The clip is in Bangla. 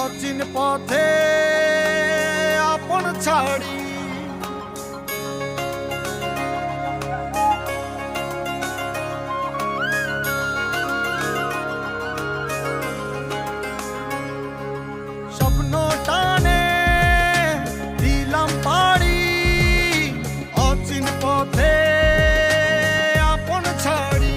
অচিন পথে আপন ছাড়ি। পাড়ি অচিন পথে আপন ছাড়ি।